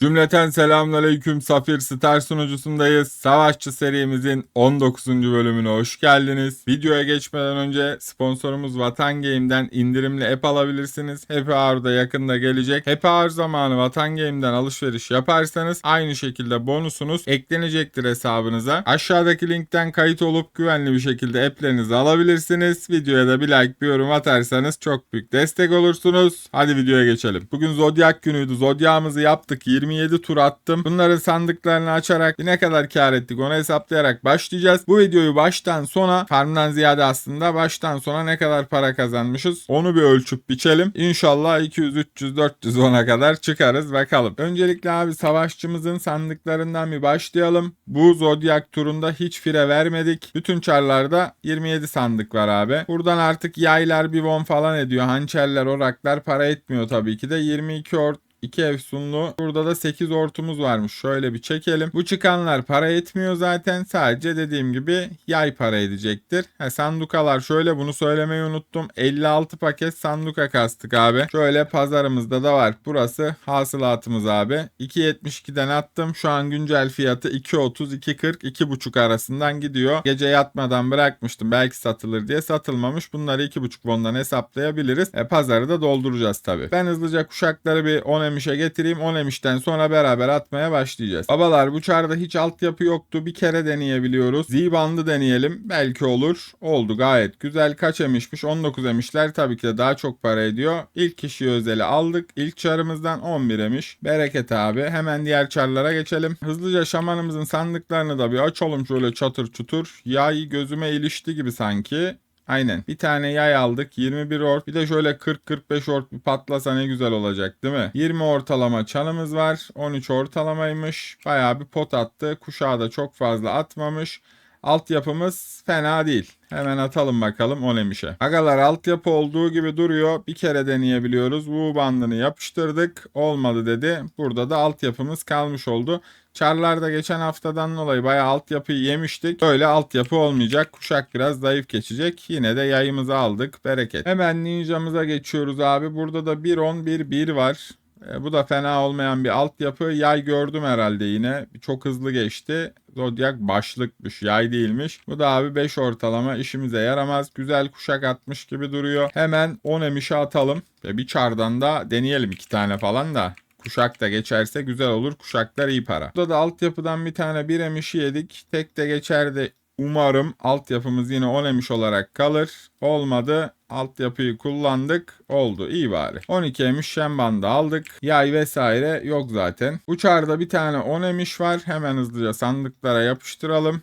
Cümleten selamünaleyküm Safir Star sunucusundayız. Savaşçı serimizin 19. bölümüne hoş geldiniz. Videoya geçmeden önce sponsorumuz Vatan Game'den indirimli app alabilirsiniz. Happy Hour'da yakında gelecek. Happy Hour zamanı Vatan Game'den alışveriş yaparsanız aynı şekilde bonusunuz eklenecektir hesabınıza. Aşağıdaki linkten kayıt olup güvenli bir şekilde app'lerinizi alabilirsiniz. Videoya da bir like bir yorum atarsanız çok büyük destek olursunuz. Hadi videoya geçelim. Bugün Zodyak günüydü. Zodyağımızı yaptık. 27 tur attım. Bunların sandıklarını açarak ne kadar kar ettik onu hesaplayarak başlayacağız. Bu videoyu baştan sona farmdan ziyade aslında baştan sona ne kadar para kazanmışız onu bir ölçüp biçelim. İnşallah 200, 300, 400 ona kadar çıkarız bakalım. Öncelikle abi savaşçımızın sandıklarından bir başlayalım. Bu Zodyak turunda hiç fire vermedik. Bütün çarlarda 27 sandık var abi. Buradan artık yaylar bir won falan ediyor. Hançerler, oraklar para etmiyor tabii ki de. 22 ort 2 efsunlu. Burada da 8 ortumuz varmış. Şöyle bir çekelim. Bu çıkanlar para etmiyor zaten. Sadece dediğim gibi yay para edecektir. Ha, sandukalar şöyle bunu söylemeyi unuttum. 56 paket sanduka kastık abi. Şöyle pazarımızda da var. Burası hasılatımız abi. 2.72'den attım. Şu an güncel fiyatı 2.30, 2.40, 2.5 arasından gidiyor. Gece yatmadan bırakmıştım. Belki satılır diye satılmamış. Bunları 2.5 bondan hesaplayabiliriz. E, pazarı da dolduracağız tabii. Ben hızlıca kuşakları bir 10 emişe getireyim. 10 emişten sonra beraber atmaya başlayacağız. Babalar bu çarda hiç altyapı yoktu. Bir kere deneyebiliyoruz. Z bandı deneyelim. Belki olur. Oldu gayet güzel. Kaç emişmiş? 19 emişler tabii ki de daha çok para ediyor. İlk kişiyi özeli aldık. İlk çarımızdan 11 emiş. Bereket abi. Hemen diğer çarlara geçelim. Hızlıca şamanımızın sandıklarını da bir açalım şöyle çatır çutur. Yay gözüme ilişti gibi sanki. Aynen. Bir tane yay aldık. 21 ort. Bir de şöyle 40-45 ort bir patlasa ne güzel olacak değil mi? 20 ortalama çanımız var. 13 ortalamaymış. Bayağı bir pot attı. Kuşağı da çok fazla atmamış. Altyapımız fena değil. Hemen atalım bakalım o neymişe. Agalar altyapı olduğu gibi duruyor. Bir kere deneyebiliyoruz. Bu bandını yapıştırdık. Olmadı dedi. Burada da altyapımız kalmış oldu. Çarlarda geçen haftadan dolayı bayağı altyapıyı yemiştik. Böyle altyapı olmayacak. Kuşak biraz zayıf geçecek. Yine de yayımızı aldık. Bereket. Hemen ninjamıza geçiyoruz abi. Burada da 1-10-1-1 var. E, bu da fena olmayan bir altyapı. Yay gördüm herhalde yine. Çok hızlı geçti. Zodiac başlıkmış yay değilmiş. Bu da abi 5 ortalama işimize yaramaz. Güzel kuşak atmış gibi duruyor. Hemen 10 emişe atalım. Ve bir çardan da deneyelim iki tane falan da. Kuşak da geçerse güzel olur. Kuşaklar iyi para. Burada da altyapıdan bir tane bir emişi yedik. Tek de geçerdi. Umarım altyapımız yine 10 emiş olarak kalır. Olmadı. Altyapıyı kullandık. Oldu. iyi bari. 12 emiş şembandı aldık. Yay vesaire yok zaten. Uçarda bir tane 10 emiş var. Hemen hızlıca sandıklara yapıştıralım.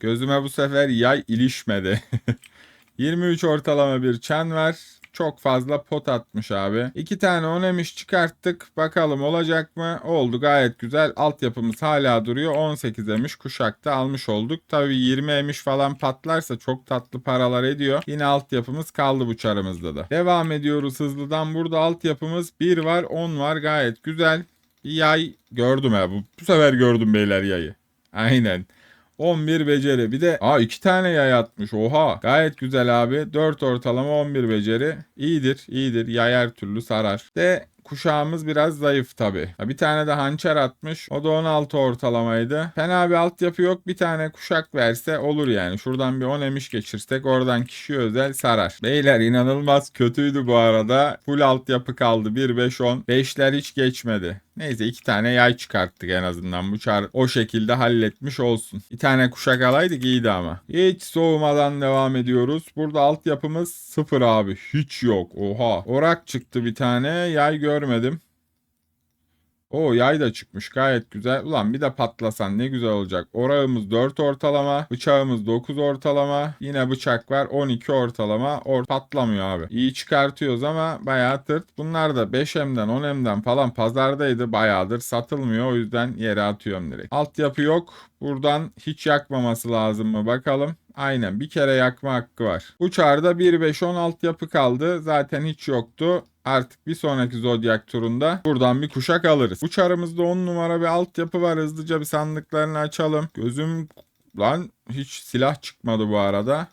Gözüme bu sefer yay ilişmedi. 23 ortalama bir çen var. Çok fazla pot atmış abi. İki tane on emiş çıkarttık. Bakalım olacak mı? Oldu gayet güzel. Altyapımız hala duruyor. 18 emiş kuşakta almış olduk. Tabii 20 emiş falan patlarsa çok tatlı paralar ediyor. Yine altyapımız kaldı bu çarımızda da. Devam ediyoruz hızlıdan. Burada altyapımız 1 var 10 var gayet güzel. Yay gördüm ya. Bu, bu sefer gördüm beyler yayı. Aynen. 11 beceri. Bir de aa iki tane yay atmış. Oha. Gayet güzel abi. 4 ortalama 11 beceri. İyidir. iyidir. Yay türlü sarar. De kuşağımız biraz zayıf tabi. Bir tane de hançer atmış. O da 16 ortalamaydı. Fena bir altyapı yok. Bir tane kuşak verse olur yani. Şuradan bir 10 emiş geçirsek oradan kişi özel sarar. Beyler inanılmaz kötüydü bu arada. Full altyapı kaldı. 1 5 10. 5'ler hiç geçmedi. Neyse iki tane yay çıkarttık en azından. Bu çar o şekilde halletmiş olsun. Bir tane kuşak alaydık iyiydi ama. Hiç soğumadan devam ediyoruz. Burada altyapımız sıfır abi. Hiç yok. Oha. Orak çıktı bir tane. Yay görmedim. O yay da çıkmış gayet güzel. Ulan bir de patlasan ne güzel olacak. Orağımız 4 ortalama. Bıçağımız 9 ortalama. Yine bıçak var 12 ortalama. Or patlamıyor abi. İyi çıkartıyoruz ama bayağı tırt. Bunlar da 5M'den 10M'den falan pazardaydı. Bayağıdır satılmıyor. O yüzden yere atıyorum direkt. Altyapı yok. Buradan hiç yakmaması lazım mı bakalım. Aynen bir kere yakma hakkı var. Uçarda 1-5-10 altyapı kaldı. Zaten hiç yoktu. Artık bir sonraki Zodiac turunda buradan bir kuşak alırız. Uçarımızda 10 numara bir altyapı var. Hızlıca bir sandıklarını açalım. Gözüm lan hiç silah çıkmadı bu arada.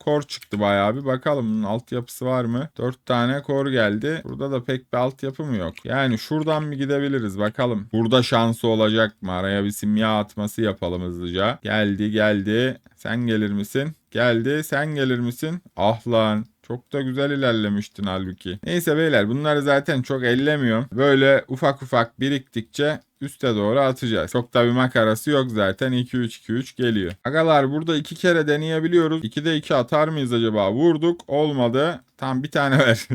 kor çıktı bayağı bir. Bakalım bunun altyapısı var mı? 4 tane kor geldi. Burada da pek bir altyapı mı yok? Yani şuradan mı gidebiliriz bakalım. Burada şansı olacak mı? Araya bir simya atması yapalım hızlıca. Geldi geldi. Sen gelir misin? Geldi. Sen gelir misin? Ah lan. Çok da güzel ilerlemiştin halbuki. Neyse beyler bunları zaten çok ellemiyorum. Böyle ufak ufak biriktikçe üste doğru atacağız. Çok da bir makarası yok zaten. 2-3-2-3 geliyor. Agalar burada iki kere deneyebiliyoruz. 2'de 2 atar mıyız acaba? Vurduk. Olmadı. Tam bir tane ver.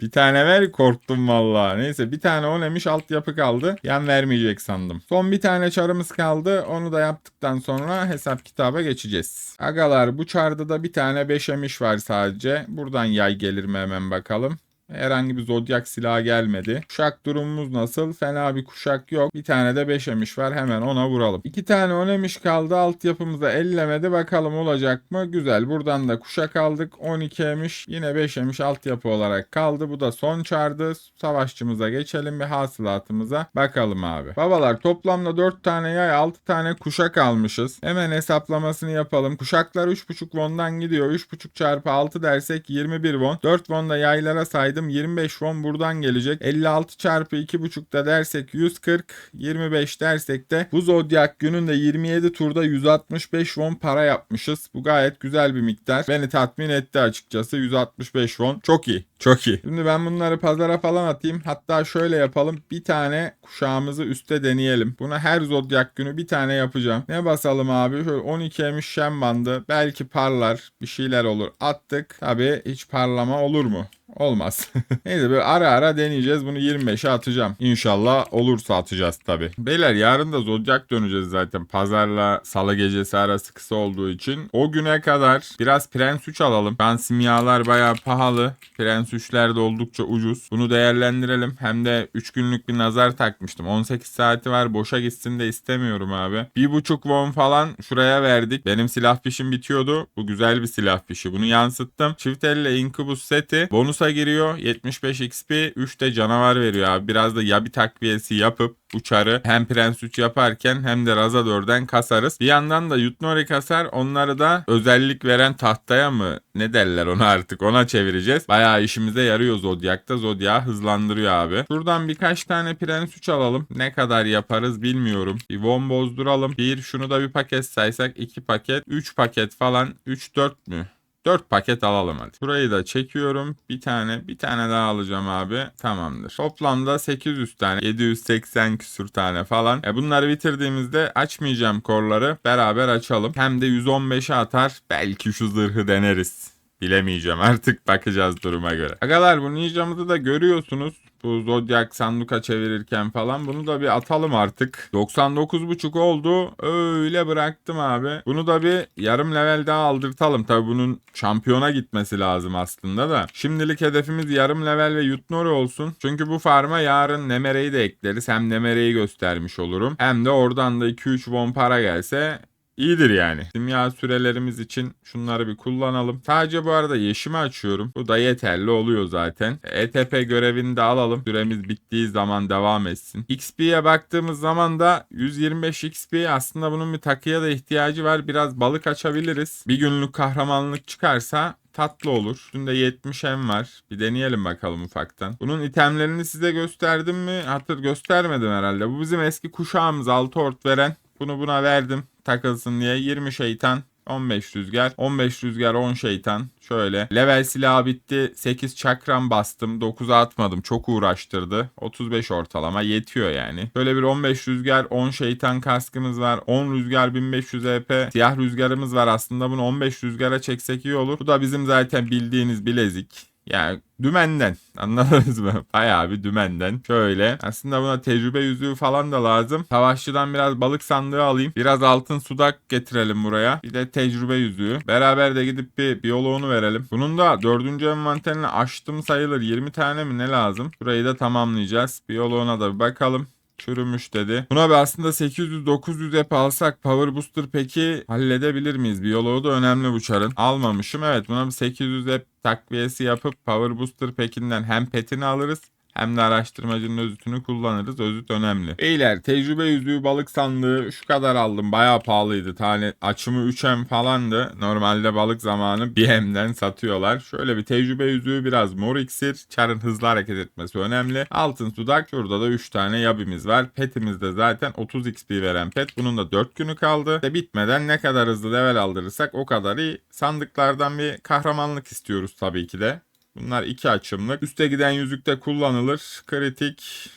Bir tane ver korktum valla. Neyse bir tane on emiş altyapı kaldı. Yan vermeyecek sandım. Son bir tane çarımız kaldı. Onu da yaptıktan sonra hesap kitaba geçeceğiz. Agalar bu çarda da bir tane 5 emiş var sadece. Buradan yay gelir mi hemen bakalım. Herhangi bir zodyak silahı gelmedi. Kuşak durumumuz nasıl? Fena bir kuşak yok. Bir tane de 5 emiş var. Hemen ona vuralım. İki tane 10 emiş kaldı. Altyapımıza ellemedi. Bakalım olacak mı? Güzel. Buradan da kuşak aldık. 12 emiş. Yine 5 emiş altyapı olarak kaldı. Bu da son çardı. Savaşçımıza geçelim. Bir hasılatımıza bakalım abi. Babalar toplamda 4 tane yay 6 tane kuşak almışız. Hemen hesaplamasını yapalım. Kuşaklar 3.5 won'dan gidiyor. 3.5 çarpı 6 dersek 21 won. 4 won da yaylara saydım. 25 won buradan gelecek. 56 çarpı 2.5 da dersek 140. 25 dersek de bu zodyak gününde 27 turda 165 won para yapmışız. Bu gayet güzel bir miktar. Beni tatmin etti açıkçası. 165 won. Çok iyi. Çok iyi. Şimdi ben bunları pazara falan atayım. Hatta şöyle yapalım. Bir tane kuşağımızı üste deneyelim. Buna her zodyak günü bir tane yapacağım. Ne basalım abi? Şöyle 12 emiş şem bandı. Belki parlar. Bir şeyler olur. Attık. Tabii hiç parlama olur mu? Olmaz. Neyse böyle ara ara deneyeceğiz. Bunu 25'e atacağım. İnşallah olursa atacağız tabi. Beyler yarın da Zodyak döneceğiz zaten. Pazarla salı gecesi arası kısa olduğu için. O güne kadar biraz Prens 3 alalım. Ben simyalar bayağı pahalı. Prens 3'ler de oldukça ucuz. Bunu değerlendirelim. Hem de 3 günlük bir nazar takmıştım. 18 saati var. Boşa gitsin de istemiyorum abi. 1.5 won falan şuraya verdik. Benim silah fişim bitiyordu. Bu güzel bir silah fişi. Bunu yansıttım. Çift elle Incubus seti. Bonusa giriyor. 75 XP. 3 de canavar veriyor abi. Biraz da yabi takviyesi yapıp uçarı hem Prens 3 yaparken hem de Razador'dan kasarız. Bir yandan da Yutnori kasar. Onları da özellik veren tahtaya mı ne derler ona artık ona çevireceğiz. Bayağı işimize yarıyor Zodyak'ta. Zodyak hızlandırıyor abi. Şuradan birkaç tane Prens 3 alalım. Ne kadar yaparız bilmiyorum. Bir Von bozduralım. Bir şunu da bir paket saysak 2 paket. 3 paket falan. 3-4 mü? 4 paket alalım hadi. Burayı da çekiyorum. Bir tane bir tane daha alacağım abi. Tamamdır. Toplamda 800 tane 780 küsür tane falan. E bunları bitirdiğimizde açmayacağım korları. Beraber açalım. Hem de 115'e atar. Belki şu zırhı deneriz. Bilemeyeceğim artık bakacağız duruma göre. Agalar bu ninjamızı da görüyorsunuz. Bu Zodiac sanduka çevirirken falan bunu da bir atalım artık. 99.5 oldu. Öyle bıraktım abi. Bunu da bir yarım level daha aldırtalım. Tabi bunun şampiyona gitmesi lazım aslında da. Şimdilik hedefimiz yarım level ve Yutnori olsun. Çünkü bu farma yarın Nemere'yi de ekleriz. Hem Nemere'yi göstermiş olurum. Hem de oradan da 2-3 won para gelse İyidir yani. Simya sürelerimiz için şunları bir kullanalım. Sadece bu arada yeşimi açıyorum. Bu da yeterli oluyor zaten. ETP görevini de alalım. Süremiz bittiği zaman devam etsin. XP'ye baktığımız zaman da 125 XP aslında bunun bir takıya da ihtiyacı var. Biraz balık açabiliriz. Bir günlük kahramanlık çıkarsa tatlı olur. Üstünde 70 hem var. Bir deneyelim bakalım ufaktan. Bunun itemlerini size gösterdim mi? Hatır göstermedim herhalde. Bu bizim eski kuşağımız 6 ort veren. Bunu buna verdim takılsın diye 20 şeytan 15 rüzgar 15 rüzgar 10 şeytan. Şöyle level silahı bitti 8 çakram bastım 9'a atmadım. Çok uğraştırdı. 35 ortalama yetiyor yani. Böyle bir 15 rüzgar 10 şeytan kaskımız var 10 rüzgar 1500 EP siyah rüzgarımız var. Aslında bunu 15 rüzgara çeksek iyi olur. Bu da bizim zaten bildiğiniz bilezik yani dümenden anladınız mı? Bayağı bir dümenden. Şöyle aslında buna tecrübe yüzüğü falan da lazım. Savaşçıdan biraz balık sandığı alayım. Biraz altın sudak getirelim buraya. Bir de tecrübe yüzüğü. Beraber de gidip bir biyoloğunu verelim. Bunun da dördüncü envanterini açtım sayılır. 20 tane mi ne lazım? Burayı da tamamlayacağız. Biyoloğuna da bir bakalım çürümüş dedi. Buna bir aslında 800-900 ep alsak Power Booster peki halledebilir miyiz? Biyoloğu da önemli bu çarın. Almamışım evet buna bir 800 ep takviyesi yapıp Power Booster pekinden hem petini alırız hem de araştırmacının özütünü kullanırız. Özüt önemli. Beyler tecrübe yüzüğü balık sandığı şu kadar aldım. Bayağı pahalıydı. Tane açımı 3M falandı. Normalde balık zamanı 1M'den satıyorlar. Şöyle bir tecrübe yüzüğü biraz mor iksir. Çarın hızlı hareket etmesi önemli. Altın sudak. Şurada da 3 tane yabimiz var. Petimizde zaten 30 XP veren pet. Bunun da 4 günü kaldı. Ve bitmeden ne kadar hızlı level aldırırsak o kadar iyi. Sandıklardan bir kahramanlık istiyoruz tabii ki de. Bunlar iki açımlık. Üste giden yüzükte kullanılır. Kritik.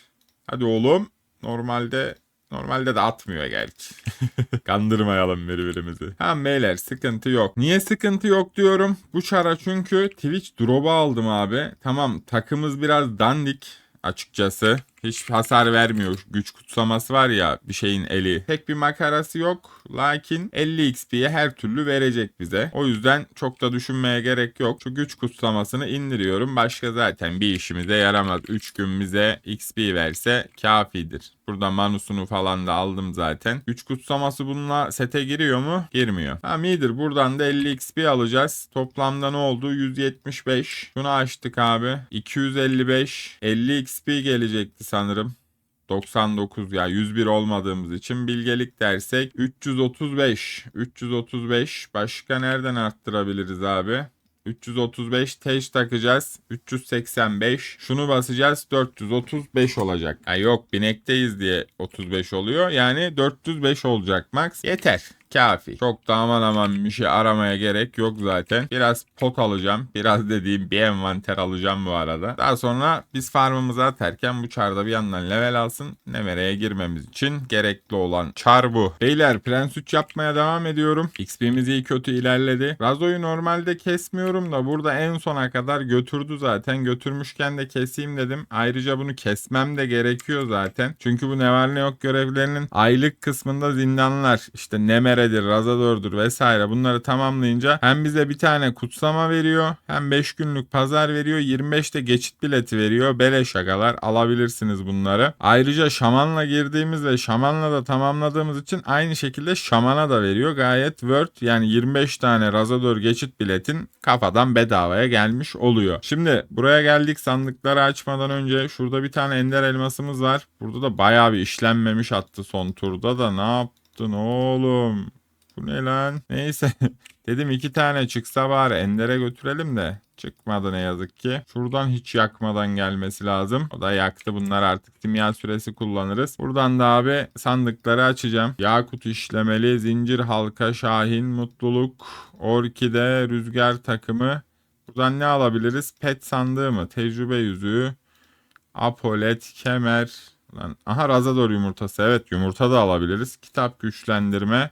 Hadi oğlum. Normalde Normalde de atmıyor gerçi. Kandırmayalım birbirimizi. Ha beyler sıkıntı yok. Niye sıkıntı yok diyorum. Bu çara çünkü Twitch drop'u aldım abi. Tamam takımız biraz dandik açıkçası. Hiç hasar vermiyor. Güç kutsaması var ya bir şeyin eli. Pek bir makarası yok. Lakin 50 XP'ye her türlü verecek bize. O yüzden çok da düşünmeye gerek yok. Şu güç kutsamasını indiriyorum. Başka zaten bir işimize yaramaz. 3 gün bize XP verse kafidir. Burada manusunu falan da aldım zaten. Güç kutsaması bununla sete giriyor mu? Girmiyor. Ha iyidir. Buradan da 50 XP alacağız. Toplamda ne oldu? 175. Şunu açtık abi. 255. 50 XP gelecekti sanırım. 99 ya 101 olmadığımız için bilgelik dersek 335 335 başka nereden arttırabiliriz abi 335 teş takacağız. 385. Şunu basacağız. 435 olacak. Ay yok binekteyiz diye 35 oluyor. Yani 405 olacak max. Yeter. Kafi. Çok da aman aman bir şey aramaya gerek yok zaten. Biraz pot alacağım. Biraz dediğim bir envanter alacağım bu arada. Daha sonra biz farmımızı atarken bu çarda bir yandan level alsın. Nemere'ye girmemiz için gerekli olan çar bu. Beyler Prens 3 yapmaya devam ediyorum. XP'miz iyi kötü ilerledi. Razo'yu normalde kesmiyorum da burada en sona kadar götürdü zaten. Götürmüşken de keseyim dedim. Ayrıca bunu kesmem de gerekiyor zaten. Çünkü bu ne var ne yok görevlerinin aylık kısmında zindanlar işte Nemere Nere'dir, Razador'dur vesaire bunları tamamlayınca hem bize bir tane kutsama veriyor hem 5 günlük pazar veriyor 25'te geçit bileti veriyor. Beleş şakalar alabilirsiniz bunları. Ayrıca şamanla girdiğimiz ve şamanla da tamamladığımız için aynı şekilde şamana da veriyor. Gayet worth yani 25 tane Razador geçit biletin kafadan bedavaya gelmiş oluyor. Şimdi buraya geldik sandıkları açmadan önce şurada bir tane ender elmasımız var. Burada da bayağı bir işlenmemiş attı son turda da ne yaptın oğlum? Bu ne lan? Neyse. Dedim iki tane çıksa bari Ender'e götürelim de. Çıkmadı ne yazık ki. Şuradan hiç yakmadan gelmesi lazım. O da yaktı. Bunlar artık kimya süresi kullanırız. Buradan da abi sandıkları açacağım. Yakut işlemeli, zincir halka, şahin, mutluluk, orkide, rüzgar takımı. Buradan ne alabiliriz? Pet sandığı mı? Tecrübe yüzüğü, apolet, kemer. Aha razador yumurtası. Evet yumurta da alabiliriz. Kitap güçlendirme.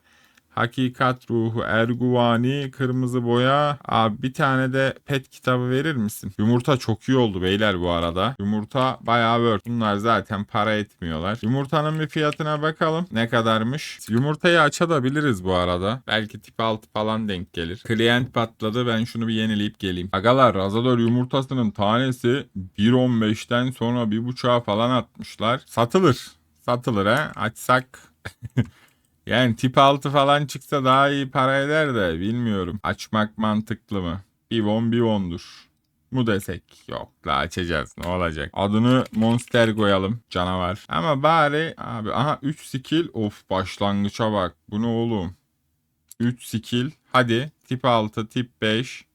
Hakikat ruhu, erguvani, kırmızı boya. Abi bir tane de pet kitabı verir misin? Yumurta çok iyi oldu beyler bu arada. Yumurta bayağı worth. Bunlar zaten para etmiyorlar. Yumurtanın bir fiyatına bakalım. Ne kadarmış? Yumurtayı açabiliriz bu arada. Belki tip 6 falan denk gelir. Klient patladı. Ben şunu bir yenileyip geleyim. Agalar Razador yumurtasının tanesi 1.15'ten sonra 1.5'a falan atmışlar. Satılır. Satılır ha. Açsak Yani tip 6 falan çıksa daha iyi para eder de bilmiyorum. Açmak mantıklı mı? Bir won'dur. Mu desek? Yok la açacağız ne olacak. Adını Monster koyalım canavar. Ama bari abi aha 3 skill of başlangıça bak. Bu ne oğlum? 3 skill hadi tip 6 tip 5.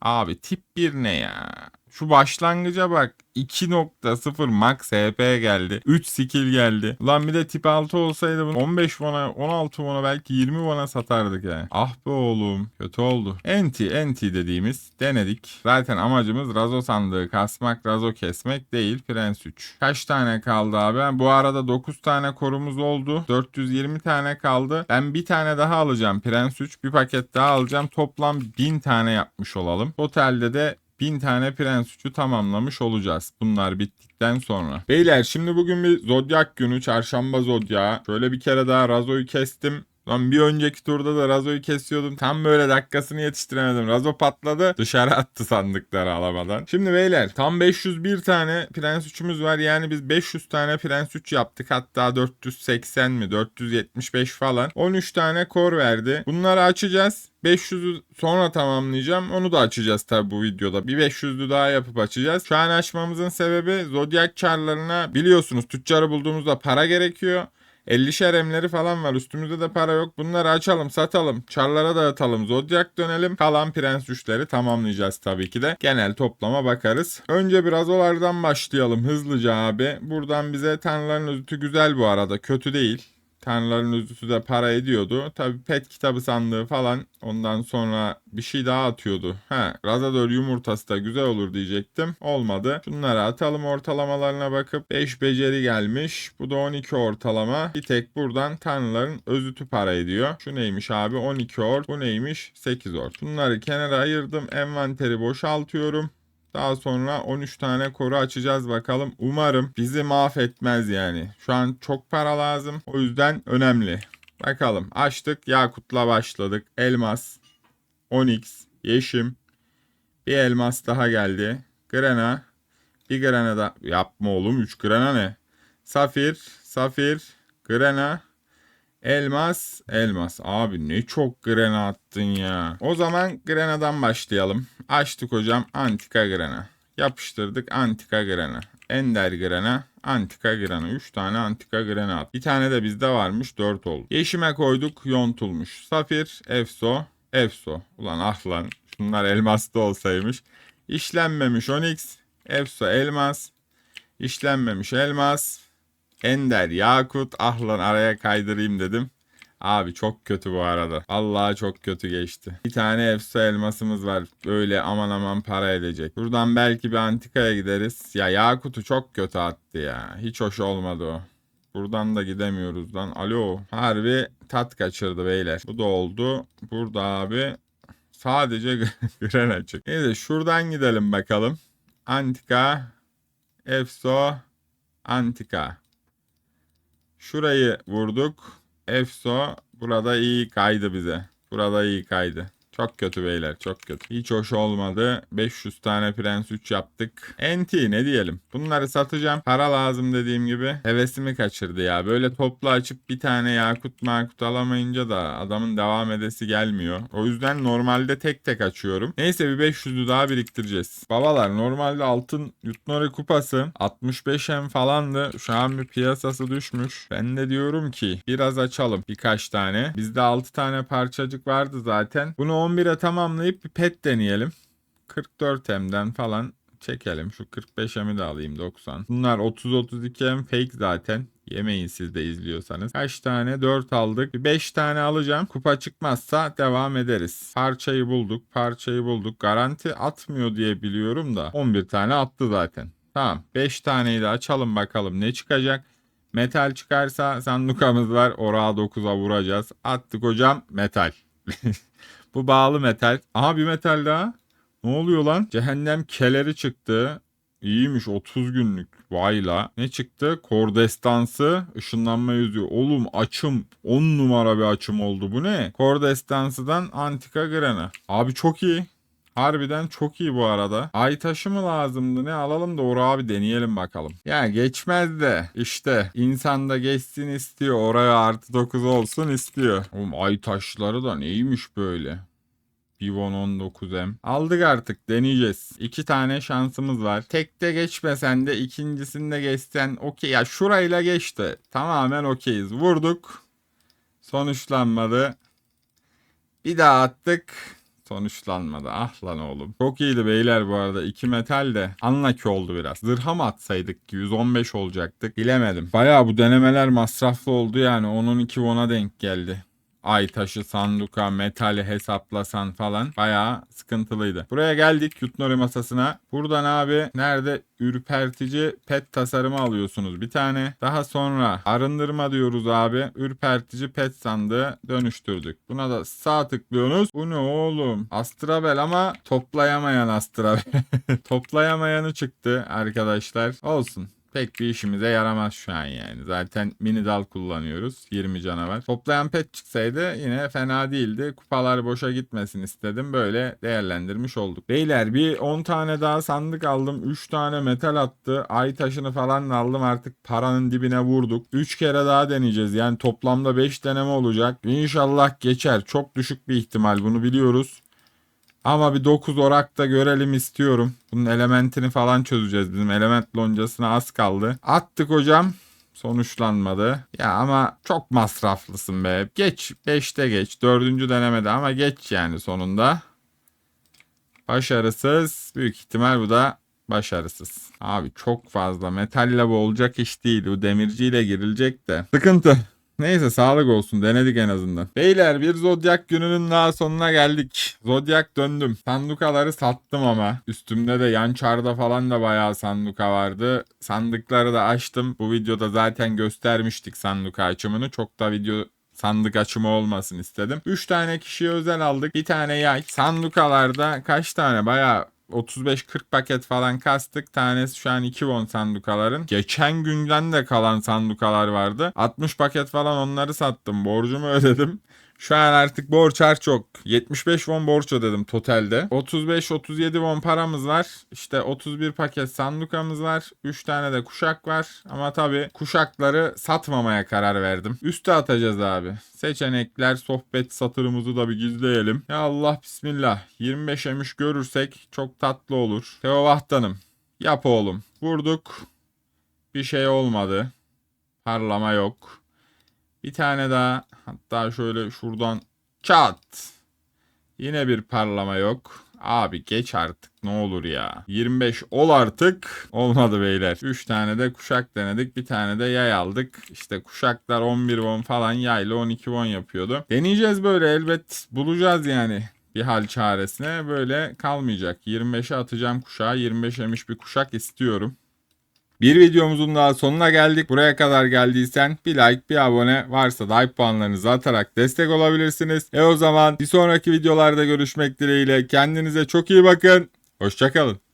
Abi tip 1 ne ya? Şu başlangıca bak. 2.0 max HP geldi. 3 skill geldi. Ulan bir de tip 6 olsaydı bunu 15 wona 16 wona belki 20 wona satardık yani. Ah be oğlum. Kötü oldu. Enti enti dediğimiz denedik. Zaten amacımız razo sandığı kasmak, razo kesmek değil. Prens 3. Kaç tane kaldı abi? Bu arada 9 tane korumuz oldu. 420 tane kaldı. Ben bir tane daha alacağım. Prens 3 bir paket daha alacağım. Toplam 1000 tane yapmış olalım. Totalde de 1000 tane prens 3'ü tamamlamış olacağız. Bunlar bittikten sonra. Beyler şimdi bugün bir zodyak günü. Çarşamba zodyağı. Şöyle bir kere daha Razo'yu kestim. Lan bir önceki turda da Razo'yu kesiyordum. Tam böyle dakikasını yetiştiremedim. Razo patladı. Dışarı attı sandıkları alamadan. Şimdi beyler tam 501 tane Prens 3'ümüz var. Yani biz 500 tane Prens 3 yaptık. Hatta 480 mi 475 falan. 13 tane kor verdi. Bunları açacağız. 500'ü sonra tamamlayacağım. Onu da açacağız tabi bu videoda. Bir 500'lü daha yapıp açacağız. Şu an açmamızın sebebi zodyak çarlarına biliyorsunuz tüccarı bulduğumuzda para gerekiyor. 50 emleri falan var. Üstümüzde de para yok. Bunları açalım, satalım. Çarlara dağıtalım. Zodyak dönelim. Kalan prens üçleri tamamlayacağız tabii ki de. Genel toplama bakarız. Önce biraz olardan başlayalım hızlıca abi. Buradan bize tanrıların özütü güzel bu arada. Kötü değil. Tanrıların özütü de para ediyordu. Tabi pet kitabı sandığı falan ondan sonra bir şey daha atıyordu. He Razador yumurtası da güzel olur diyecektim. Olmadı. Şunları atalım ortalamalarına bakıp 5 beceri gelmiş. Bu da 12 ortalama. Bir tek buradan tanrıların özütü para ediyor. Şu neymiş abi 12 or. Bu neymiş 8 or. Bunları kenara ayırdım. Envanteri boşaltıyorum. Daha sonra 13 tane koru açacağız bakalım. Umarım bizi mahvetmez yani. Şu an çok para lazım. O yüzden önemli. Bakalım açtık. Yakut'la başladık. Elmas, Onyx, Yeşim. Bir elmas daha geldi. Grena. Bir Grena da yapma oğlum 3 Grena ne? Safir, Safir, Grena, Elmas, elmas. Abi ne çok grena attın ya. O zaman grenadan başlayalım. Açtık hocam antika grena. Yapıştırdık antika grena. Ender grena, antika grena. 3 tane antika grena at. Bir tane de bizde varmış 4 oldu. Yeşime koyduk yontulmuş. Safir, efso, efso. Ulan ah lan şunlar elmaslı olsaymış. İşlenmemiş onyx, efso elmas. İşlenmemiş elmas. Ender Yakut ah lan araya kaydırayım dedim. Abi çok kötü bu arada. Allah çok kötü geçti. Bir tane efsa elmasımız var. Böyle aman aman para edecek. Buradan belki bir antikaya gideriz. Ya Yakut'u çok kötü attı ya. Hiç hoş olmadı o. Buradan da gidemiyoruz lan. Alo. Harbi tat kaçırdı beyler. Bu da oldu. Burada abi sadece Gren açık. Neyse şuradan gidelim bakalım. Antika. Efso. Antika. Şurayı vurduk. Efso burada iyi kaydı bize. Burada iyi kaydı. Çok kötü beyler çok kötü. Hiç hoş olmadı. 500 tane prens 3 yaptık. Enti ne diyelim. Bunları satacağım. Para lazım dediğim gibi. Hevesimi kaçırdı ya. Böyle toplu açıp bir tane yakut makut alamayınca da adamın devam edesi gelmiyor. O yüzden normalde tek tek açıyorum. Neyse bir 500'ü daha biriktireceğiz. Babalar normalde altın Yutnori kupası 65M falandı. Şu an bir piyasası düşmüş. Ben de diyorum ki biraz açalım birkaç tane. Bizde 6 tane parçacık vardı zaten. Bunu 11'e tamamlayıp bir pet deneyelim. 44M'den falan çekelim. Şu 45M'i de alayım 90. Bunlar 30-32M fake zaten. Yemeyin siz de izliyorsanız. Kaç tane? 4 aldık. Bir 5 tane alacağım. Kupa çıkmazsa devam ederiz. Parçayı bulduk. Parçayı bulduk. Garanti atmıyor diye biliyorum da. 11 tane attı zaten. Tamam. 5 taneyi de açalım bakalım ne çıkacak. Metal çıkarsa sandukamız var. Orağa 9'a vuracağız. Attık hocam. Metal. Bu bağlı metal. Aha bir metal daha. Ne oluyor lan? Cehennem keleri çıktı. İyiymiş 30 günlük. Vay la. Ne çıktı? Kor destansı ışınlanma yüzüğü. Oğlum açım 10 numara bir açım oldu. Bu ne? Kor destansıdan antika grena. Abi çok iyi. Harbiden çok iyi bu arada. Ay taşı mı lazımdı ne alalım da Ora abi deneyelim bakalım. Ya geçmez de işte insan da geçsin istiyor. Oraya artı 9 olsun istiyor. Oğlum ay taşları da neymiş böyle? Bivon 19M. Aldık artık deneyeceğiz. İki tane şansımız var. Tekte geçmesen de ikincisinde geçsen okey. Ya şurayla geçti. Tamamen okeyiz. Vurduk. Sonuçlanmadı. Bir daha attık. Sonuçlanmadı. Ah lan oğlum. Çok iyiydi beyler bu arada. İki metal de unlucky oldu biraz. Zırha mı atsaydık ki 115 olacaktık. Bilemedim. Baya bu denemeler masraflı oldu yani. Onun iki ona denk geldi ay taşı, sanduka, metali hesaplasan falan bayağı sıkıntılıydı. Buraya geldik Yutnori masasına. Buradan abi nerede ürpertici pet tasarımı alıyorsunuz bir tane. Daha sonra arındırma diyoruz abi. Ürpertici pet sandığı dönüştürdük. Buna da sağ tıklıyorsunuz. Bu ne oğlum? Astrabel ama toplayamayan Astrabel. Toplayamayanı çıktı arkadaşlar. Olsun. Pek bir işimize yaramaz şu an yani. Zaten mini dal kullanıyoruz. 20 canavar. Toplayan pet çıksaydı yine fena değildi. Kupalar boşa gitmesin istedim. Böyle değerlendirmiş olduk. Beyler bir 10 tane daha sandık aldım. 3 tane metal attı. Ay taşını falan aldım artık paranın dibine vurduk. 3 kere daha deneyeceğiz. Yani toplamda 5 deneme olacak. İnşallah geçer. Çok düşük bir ihtimal bunu biliyoruz. Ama bir 9 orak da görelim istiyorum. Bunun elementini falan çözeceğiz. Bizim element loncasına az kaldı. Attık hocam. Sonuçlanmadı. Ya ama çok masraflısın be. Geç. 5'te geç. 4. denemede ama geç yani sonunda. Başarısız. Büyük ihtimal bu da başarısız. Abi çok fazla. Metalle bu olacak iş değil. Bu demirciyle girilecek de. Sıkıntı. Neyse sağlık olsun denedik en azından. Beyler bir Zodyak gününün daha sonuna geldik. Zodyak döndüm. Sandukaları sattım ama. Üstümde de yan çarda falan da bayağı sanduka vardı. Sandıkları da açtım. Bu videoda zaten göstermiştik sanduka açımını. Çok da video sandık açımı olmasın istedim. 3 tane kişiye özel aldık. Bir tane yay. Sandukalarda kaç tane bayağı 35-40 paket falan kastık. Tanesi şu an 2 won sandukaların. Geçen günden de kalan sandukalar vardı. 60 paket falan onları sattım. Borcumu ödedim. Şu an artık borç harç yok. 75 won borç ödedim totalde. 35-37 won paramız var. İşte 31 paket sandukamız var. 3 tane de kuşak var. Ama tabii kuşakları satmamaya karar verdim. Üste atacağız abi. Seçenekler, sohbet satırımızı da bir gizleyelim. Ya Allah bismillah. 25 emiş görürsek çok tatlı olur. Teo Vahtanım. Yap oğlum. Vurduk. Bir şey olmadı. Parlama yok. Bir tane daha hatta şöyle şuradan çat. Yine bir parlama yok. Abi geç artık ne olur ya. 25 ol artık. Olmadı beyler. 3 tane de kuşak denedik. Bir tane de yay aldık. İşte kuşaklar 11 won falan yayla 12 won yapıyordu. Deneyeceğiz böyle elbet bulacağız yani bir hal çaresine böyle kalmayacak. 25'e atacağım kuşağı. 25 emiş bir kuşak istiyorum. Bir videomuzun daha sonuna geldik. Buraya kadar geldiysen bir like, bir abone varsa da like puanlarınızı atarak destek olabilirsiniz. E o zaman bir sonraki videolarda görüşmek dileğiyle. Kendinize çok iyi bakın. Hoşçakalın.